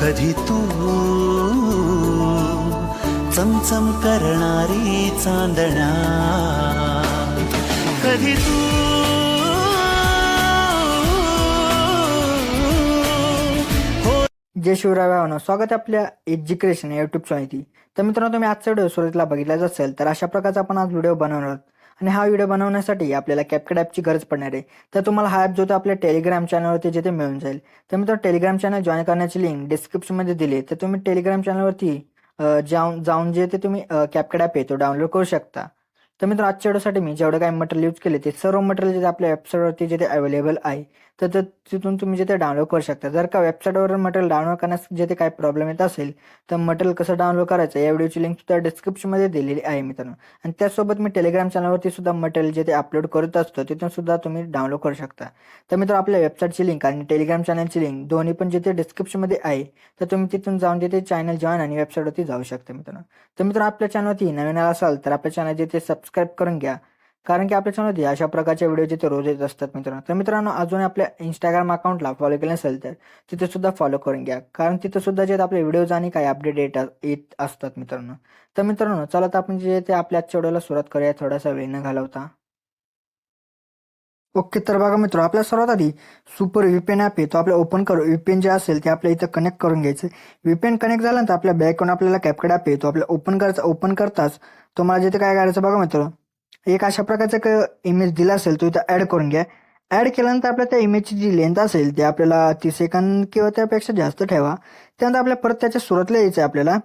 कधी तू चमचम करणारी चांदण्या कधी तू जय शिवराय भावना स्वागत आहे आपल्या एज्युकेशन युट्यूब चॅनलची तर मित्रांनो तुम्ही आजचा व्हिडिओ सुरुवातीला बघितलाच असेल तर अशा प्रकारचा आपण आज व्हिडिओ बनवणार आहोत. आणि हा व्हिडिओ बनवण्यासाठी आपल्याला कॅपकट ॲपची गरज पडणार आहे. तर तुम्हाला हा ॲप जो तो आपल्या टेलिग्राम चॅनलवरती जिथे मिळून जाईल. तर मित्रांनो टेलिग्राम चॅनल जॉईन करण्याची लिंक डिस्क्रिप्शनमध्ये दिली आहे. तर तुम्ही टेलिग्राम चॅनलवरती जाऊन जाऊन जे ते तुम्ही कॅपकट ॲप आहे तो डाउनलोड करू शकता. तर मित्र आजच्या व्हिडिओसाठी मी जेवढं काही मटेरियल यूज केले ते सर्व मटेरियल जे आपल्या वेबसाईटवरती जिथे अवेलेबल आहे तर तिथून तुम्ही जिथे डाउनलोड करू शकता. जर का वेबसाईटवर मटेरियल डाउनलोड करण्यास जिथे काही प्रॉब्लेम येत असेल तर मटेरियल कसं डाउनलोड करायचं या व्हिडिओची लिंक सुद्धा डिस्क्रिप्शनमध्ये दिलेली आहे मित्रांनो. आणि त्यासोबत मी टेलिग्राम चॅनलवरती सुद्धा मटेरियल जिथे अपलोड करत असतो तिथून सुद्धा तुम्ही डाउनलोड करू शकता. तर मित्र आपल्या वेबसाईटची लिंक आणि टेलिग्राम चॅनलची लिंक दोन्ही पण जिथे डिस्क्रिप्शनमध्ये आहे तर तुम्ही तिथून जाऊन तिथे चॅनल जॉईन आणि वेबसाईटवरती जाऊ शकता मित्रांनो. तर मित्र आपल्या चॅनलवरती नवीन आला असाल तर आपल्या चॅनल जिथे सबस्क्राईब करून घ्या. कारण की आपल्या चॅनलमध्ये अशा प्रकारचे व्हिडिओ जिथे रोज येत असतात मित्रांनो. तर मित्रांनो अजून आपल्या इंस्टाग्राम अकाउंटला फॉलो केलं नसेल तर तिथे सुद्धा फॉलो करून घ्या. कारण तिथे सुद्धा जे आपले व्हिडिओज आणि काही अपडेट येत येत असतात मित्रांनो. तर मित्रांनो चला तर आपण जे ते आपल्या आजच्या व्हिडिओला सुरुवात करूया. थोडासा वेळ न घालवता. ओके तर बघा मित्र आपल्या सर्वात आधी सुपर व्हीपेन ॲप आहे तो आपल्या ओपन करू. व्हीपेन जे असेल ते आपल्या इथं कनेक्ट करून घ्यायचं. व्हीपेन कनेक्ट झाल्यानंतर आपल्या बॅकवरून आपल्याला कॅपकड ॲप आहे तो आपल्या ओपन करायचा ओपन करताच तुम्हाला जिथे काय करायचं बघा मित्र एक अशा प्रकारचा एक uh, इमेज दिला असेल तो इथं ॲड करून घ्या. ॲड केल्यानंतर आपल्या त्या इमेजची जी लेंथ असेल ते आपल्याला तीस सेकंद किंवा त्यापेक्षा जास्त ठेवा. त्यानंतर आपल्या परत त्याच्या सुरुवातला यायचं आहे आपल्याला.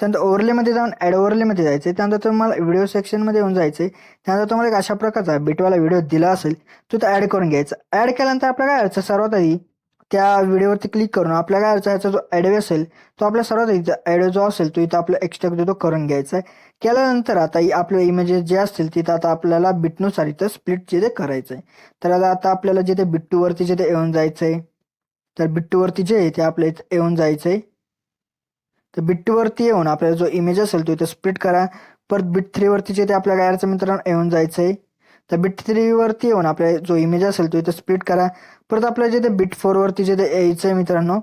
त्यानंतर ओव्हरलेमध्ये जाऊन ॲड ओव्हरलेमध्ये जायचं त्यानंतर तुम्हाला व्हिडिओ सेक्शनमध्ये येऊन जायचं त्यानंतर तुम्हाला एक अशा प्रकारचा बिटवाला व्हिडिओ दिला असेल तो तो ॲड करून घ्यायचा. ॲड केल्यानंतर आपल्या काय करायचं सर्वात आधी त्या व्हिडिओवरती क्लिक करून आपल्या काय करायचं ह्याचा जो ॲडवे असेल तो आपल्या सर्वात आधी ॲडवे जो असेल तो इथं आपला एक्स्ट्रा तो करून घ्यायचा आहे. केल्यानंतर आता आपले इमेजेस जे असतील तिथं आता आपल्याला बिटनुसार इथं स्प्लिट जिथे करायचं आहे. तर आता आपल्याला जिथे बिट्टूवरती जिथे येऊन जायचं आहे तर बिट्टूवरती जे आहे ते आपल्या इथं येऊन जायचं आहे तर बिटवरती येऊन आपल्याला जो इमेज असेल तो इथं स्प्लिट करा. परत बिट थ्रीवरती जे ते आपल्या गायरचं मित्रांनो येऊन जायचं आहे तर बिट थ्रीवरती येऊन आपल्या जो इमेज असेल तो इथं स्प्लिट करा. परत आपल्याला जे ते बिट फोरवरती जे ते यायचं आहे मित्रांनो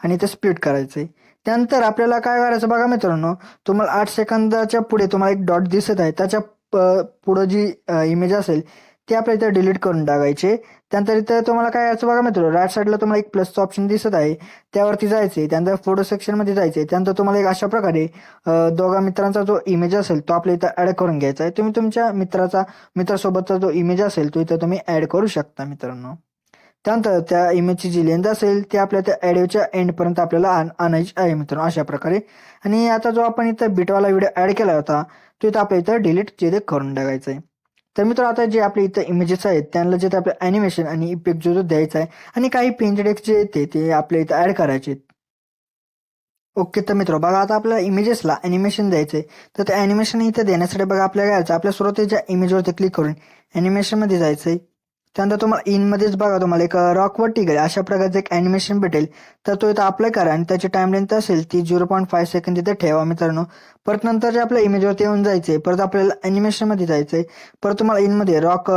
आणि ते स्प्लिट करायचं आहे त्यानंतर आपल्याला काय करायचं बघा मित्रांनो तुम्हाला आठ सेकंदाच्या पुढे तुम्हाला एक डॉट दिसत आहे. त्याच्या प- पुढं जी इमेज असेल ते आपल्या इथं डिलीट करून टाकायचे. त्यानंतर इथं तुम्हाला काय असं बघा मित्र राईट साईडला तुम्हाला एक प्लसचं ऑप्शन दिसत आहे. त्यावरती जायचे त्यानंतर फोटो सेक्शनमध्ये जायचे त्यानंतर तुम्हाला एक अशा प्रकारे दोघा मित्रांचा जो इमेज असेल तो आपल्या इथं ॲड करून घ्यायचा आहे. तुम्ही तुमच्या मित्राचा मित्रासोबतचा जो इमेज असेल तो इथं तुम्ही ॲड करू शकता मित्रांनो. त्यानंतर त्या इमेजची जी लेंथ असेल ती आपल्या त्या ॲडिओच्या एंडपर्यंत आपल्याला आण आणायची आहे मित्रांनो अशा प्रकारे. आणि आता जो आपण इथं बिटवाला व्हिडिओ ॲड केला होता तो इथं आपल्या इथं डिलीट जे ते करून टाकायचं आहे तर मित्र आता जे आपले इथं इमेजेस आहेत त्यांना जे आपलं ॲनिमेशन आणि इफेक्ट जो जो द्यायचा आहे आणि काही पेंजडेक्स जे येते ते आपल्या इथं ॲड करायचे आहेत. ओके तर मित्र बघा आता आपल्या इमेजेसला ॲनिमेशन द्यायचं आहे तर ते ॲनिमेशन इथं देण्यासाठी बघा आपल्याला घ्यायचं आपल्या सुरुवातीच्या इमेजवरती क्लिक करून ॲनिमेशनमध्ये जायचं आहे त्यानंतर तुम्हाला इनमध्येच बघा तुम्हाला एक रॉकवर टिगल अशा प्रकारचं एक ॲनिमेशन भेटेल. तर तो इथं अप्लाय करा आणि त्याची टाइम लेंथ असेल ती झिरो पॉईंट फाय सेकंड तिथे ठेवा मित्रांनो. परत नंतर जे आपल्या इमेजवरती येऊन जायचं आहे परत आपल्याला ॲनिमेशनमध्ये जायचं आहे परत तुम्हाला इनमध्ये रॉक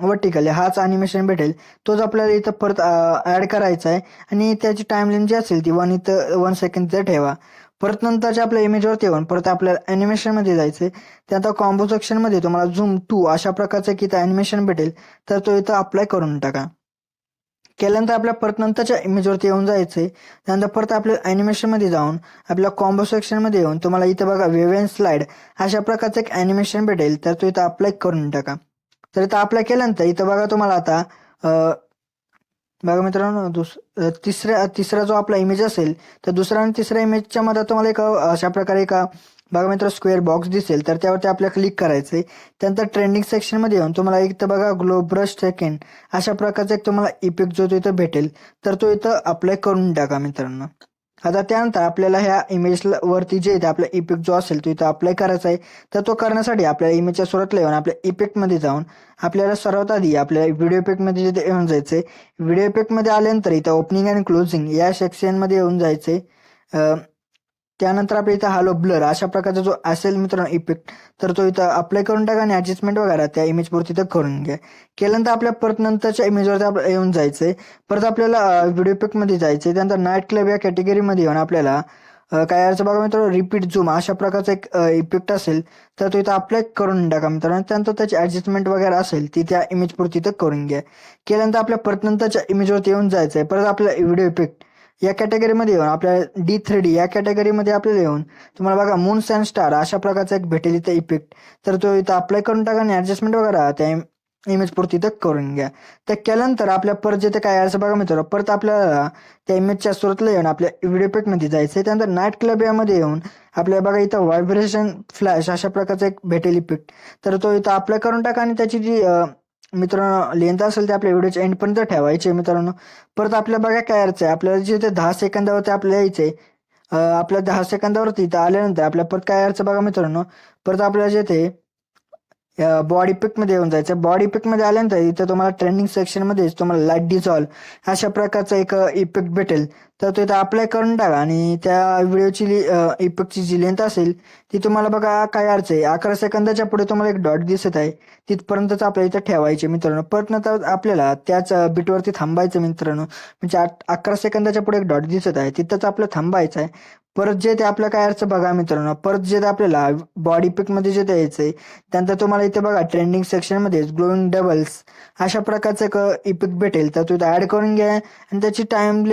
वर्टिकल हाच ॲनिमेशन भेटेल. तोच आपल्याला इथं परत ॲड करायचा आहे आणि त्याची टाइम लेंथ जी असेल ती वन इथं वन सेकंड तिथे ठेवा. परत नंतरच्या आपल्या इमेजवरती येऊन परत आपल्याला ॲनिमेशनमध्ये जायचं आहे आता कॉम्बो सेक्शनमध्ये तुम्हाला झूम टू अशा प्रकारचं की इथं ॲनिमेशन भेटेल. तर तो इथं अप्लाय करून टाका. केल्यानंतर आपल्या परत नंतरच्या इमेजवरती येऊन जायचं आहे त्यानंतर परत आपल्या ॲनिमेशनमध्ये जाऊन आपल्या कॉम्बो सेक्शनमध्ये येऊन तुम्हाला इथं बघा वेव स्लाइड अशा प्रकारचं एक ॲनिमेशन भेटेल. तर तो इथं अप्लाय करून टाका. तर इथं अप्लाय केल्यानंतर इथं बघा तुम्हाला आता बघा मित्रांनो दुस तिसऱ्या तिसरा जो आपला इमेज असेल तर दुसऱ्या आणि तिसऱ्या इमेजच्या मध्ये तुम्हाला एक अशा प्रकारे एक बघा मित्र स्क्वेअर बॉक्स दिसेल. तर त्यावरती आपल्याला क्लिक करायचं आहे त्यानंतर ट्रेंडिंग सेक्शनमध्ये येऊन तुम्हाला एक तर बघा ग्लो ब्रश सेकंड अशा प्रकारचा एक तुम्हाला इफेक्ट जो तो इथं भेटेल. तर तो इथं अप्लाय करून टाका मित्रांनो. आता त्यानंतर आपल्याला ह्या इमेज वरती जे इथे आपला इफेक्ट जो असेल तो इथं अप्लाय करायचा आहे. तर तो करण्यासाठी आपल्याला इमेजच्या सुरुवातला येऊन आपल्या इफेक्टमध्ये जाऊन आपल्याला सर्वात आधी आपल्याला व्हिडिओ इफेक्टमध्ये जिथे येऊन जायचं आहे व्हिडिओ इफेक्टमध्ये आल्यानंतर इथं ओपनिंग अँड क्लोजिंग या सेक्शनमध्ये येऊन जायचं आहे. त्यानंतर आपल्या इथं हालो ब्लर अशा प्रकारचा जो असेल मित्रांनो इफेक्ट तर तो इथं अप्लाय करून टाका आणि ॲडजस्टमेंट वगैरे त्या इमेजवरती तिथं करून घ्या. केल्यानंतर आपल्या परत नंतरच्या इमेजवरती आपल्याला येऊन जायचंय. परत आपल्याला व्हिडिओ इफेक्टमध्ये जायचंय. त्यानंतर नाईट क्लब या कॅटेगरीमध्ये येऊन आपल्याला काय याचं बघा मित्रांनो रिपीट झूम अशा प्रकारचा एक इफेक्ट असेल तर तो इथं अप्लाय करून टाका मित्रांनो. त्यानंतर त्याची ऍडजस्टमेंट वगैरे असेल ती त्या इमेज पुरती इथं करून घ्या. केल्यानंतर आपल्या परत नंतरच्या इमेजवरती येऊन जायचं आहे परत आपल्या व्हिडिओ इफेक्ट या कॅटेगरीमध्ये येऊन आपल्या डी थ्री डी या कॅटेगरीमध्ये आपल्याला येऊन तुम्हाला बघा मून्स अँड स्टार अशा प्रकारचा एक भेटेल इथं इफेक्ट तर तो इथं अप्लाय करून टाका आणि ऍडजस्टमेंट वगैरे त्या इमेज पुरती इथं करून घ्या. तर केल्यानंतर आपल्या परत जिथे काय असं बघा मित्र परत आपल्याला त्या इमेजच्या सुरतला येऊन आपल्या व्हिडिओ पेकमध्ये जायचं आहे. त्यानंतर नाईट क्लब यामध्ये येऊन आपल्या बघा इथं व्हायब्रेशन फ्लॅश अशा प्रकारचा एक भेटेल इफेक्ट तर तो इथं अप्लाय करून टाका आणि त्याची जी मित्रांनो लेंथ असेल ते आपल्या व्हिडिओच्या एंडपर्यंत ठेवायचे मित्रांनो. परत आपल्याला बघा काय करायचं आहे. आपल्याला जे दहा सेकंदावरती आपल्याला यायचं आहे आपल्या दहा सेकंदावरती इथं आल्यानंतर आपल्या परत काय करायचं बघा मित्रांनो. परत आपल्याला जे ते बॉडी मध्ये येऊन जायचं. बॉडी मध्ये आल्यानंतर इथं तुम्हाला ट्रेंडिंग सेक्शनमध्येच तुम्हाला लाइट डिझॉल्व अशा प्रकारचा एक इफेक्ट भेटेल. तर तो इथं अप्लाय करून टाका आणि त्या व्हिडिओची इफेक्टची जी लेंथ असेल ती तुम्हाला बघा काय अर्थ आहे. अकरा सेकंदाच्या पुढे तुम्हाला एक डॉट दिसत आहे. तिथपर्यंतच आपल्या इथं ठेवायचे मित्रांनो. परत नंतर आपल्याला त्याच बिटवरती थांबायचं मित्रांनो. म्हणजे अकरा सेकंदाच्या पुढे एक डॉट दिसत आहे. तिथंच आपलं थांबायचं आहे. परत जे ते आपल्या काय अर्थ बघा मित्रांनो परत जे आपल्याला बॉडी मध्ये जे ते आहे त्यानंतर तुम्हाला इथे बघा ट्रेंडिंग सेक्शनमध्ये ग्लोईंग डबल्स अशा प्रकारचं एक इपिक भेटेल. तर तो ॲड ऍड करून घ्या आणि त्याची टाइम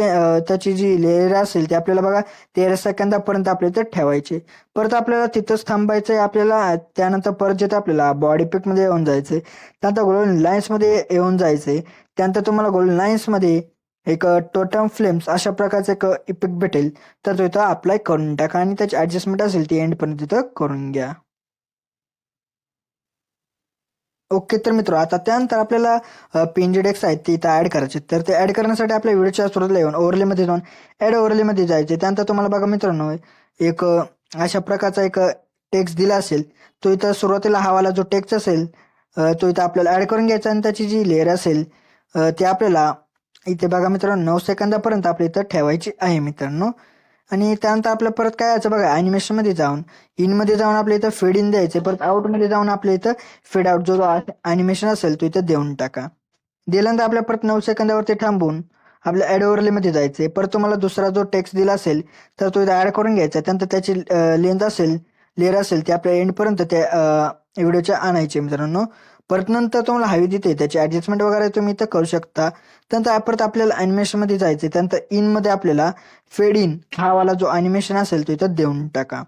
त्याची जी लेअर असेल ती आपल्याला बघा तेरा सेकंदापर्यंत आपल्या इथं ठेवायचे. परत आपल्याला तिथंच थांबायचं आहे आपल्याला त्यानंतर परत जे आपल्याला बॉडी मध्ये येऊन जायचंय. त्यानंतर गोल्डन लाईन्समध्ये येऊन जायचंय. त्यानंतर तुम्हाला गोल्डन लाईन्समध्ये एक टोटम फ्लेम्स अशा प्रकारचं एक इफेक्ट भेटेल. तर तो इथं अप्लाय करून टाका आणि त्याची ॲडजस्टमेंट असेल ती एंडपर्यंत तिथं करून घ्या. ओके तर मित्र आता त्यानंतर आपल्याला पिंजेडेक्स आहेत ते इथं ॲड करायचे. तर ते ॲड करण्यासाठी आपल्या व्हिडिओच्या सुरुवातीला येऊन ओव्हरलेमध्ये जाऊन ॲड ओव्हरलेमध्ये जायचे. त्यानंतर तुम्हाला बघा मित्रांनो एक अशा प्रकारचा एक टेक्स्ट दिला असेल. तो इथं सुरुवातीला हवाला जो टेक्स्ट असेल तो इथं आपल्याला ॲड करून घ्यायचा आणि त्याची जी लेअर असेल ते ती आपल्याला इथे बघा मित्रांनो नऊ सेकंदापर्यंत आपल्या इथं ठेवायची आहे मित्रांनो. आणि त्यानंतर आपलं परत काय यायचं बघा ॲनिमेशनमध्ये मध्ये जाऊन. इनमध्ये मध्ये जाऊन आपल्या इथं फेड इन द्यायचे परत out मध्ये जाऊन आपल्या इथं फेड आउट जो अॅनिमेशन असेल तो इथं देऊन टाका. दिल्यानंतर आपल्या परत नऊ सेकंदावरती थांबून आपल्या ऍडमध्ये आहे परत तुम्हाला दुसरा जो टेक्स्ट दिला असेल तर तो इथं ऍड करून घ्यायचा. त्यानंतर त्याची लेंथ असेल लेअर असेल ते आपल्या एंडपर्यंत त्या व्हिडिओच्या आणायचे मित्रांनो. परत नंतर तुम्हाला हवी तिथे त्याची ऍडजस्टमेंट वगैरे तुम्ही इथं करू शकता. त्यानंतर परत आपल्याला अॅनिमेशनमध्ये जायचं त्यानंतर इनमध्ये आपल्याला फेड इन हा वाला जो अॅनिमेशन असेल तो इथं देऊन टाका.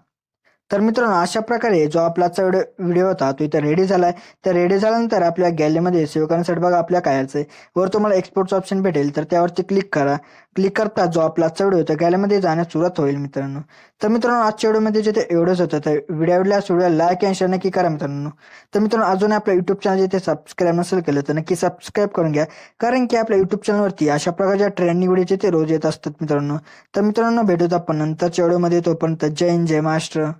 तर मित्रांनो अशा प्रकारे जो आपला चढ व्हिडिओ होता तो इथं रेडी झालाय. तर रेडी झाल्यानंतर आपल्या गॅलरीमध्ये सेव्ह करण्यासाठी बघा आपल्या काय आहे वर तुम्हाला एक्सपोर्टचं ऑप्शन भेटेल तर त्यावरती क्लिक करा. क्लिक करता जो आपला आजचा व्हिडिओ होता गॅलरीमध्ये जाण्यास सुरुवात होईल मित्रांनो. तर मित्रांनो आजच्या व्हिडिओमध्ये जे ते एवढंच होतं. तर व्हिडिओ आवडल्यास व्हिडिओ लाईक आणि शेअर नक्की करा मित्रांनो. तर मित्रांनो अजून आपल्या युट्यूब चॅनल जिथे ते सबस्क्राईब नसेल केलं तर नक्की सबस्क्राईब करून घ्या. कारण की आपल्या युट्यूब चॅनलवरती अशा प्रकारच्या ट्रेंडिंग व्हिडिओचे ते रोज येत असतात मित्रांनो. तर मित्रांनो भेटूत आपण नंतरच्या व्हिडिओमध्ये. तोपर्यंत जय हिंद जय महाराष्ट्र.